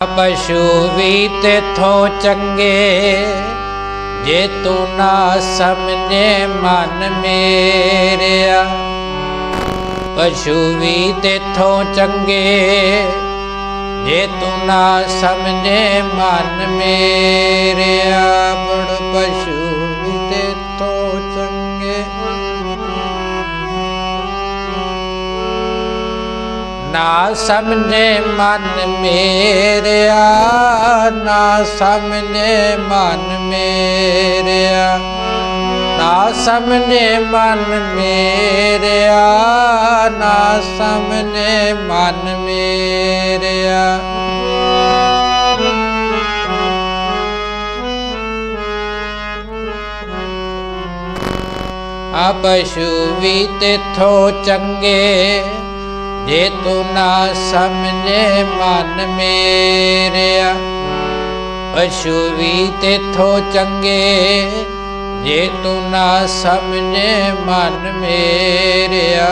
ਪਸ਼ੂ ਵੀ ਤੇਥੋਂ ਚੰਗੇ, ਜੇ ਤੂੰ ਨਾ ਸਮਝੇ ਮਨ ਮੇਰਿਆ। ਪਸ਼ੂ ਵੀ ਤੇਥੋਂ ਚੰਗੇ, ਜੇ ਤੂੰ ਨਾ ਸਮਝੇ ਮਨ ਮੇਰਿਆ। ਨਾ ਸਮਝੇ ਮਨ ਮੇਰਿਆ, ਨਾ ਸਮਝੇ ਮਨ ਮੇਰਿਆ। ਨਾ ਸਮਝੇ ਮਨ ਮੇਰਿਆ, ਨਾ ਸਮਝੇ ਮਨ ਮੇਰਿਆ। ਆ ਪਸ਼ੂ ਵੀ ਤੇਥੋਂ ਚੰਗੇ ਜੇ ਤੂੰ ਨਾ ਸਮਝੇ ਮਨ ਮੇਰਿਆ, ਪਸ਼ੂ ਵੀ ਤੇਥੋਂ ਚੰਗੇ। ਜੇ ਤੂੰ ਨਾ ਸਮਝੇ ਮਨ ਮੇਰਿਆ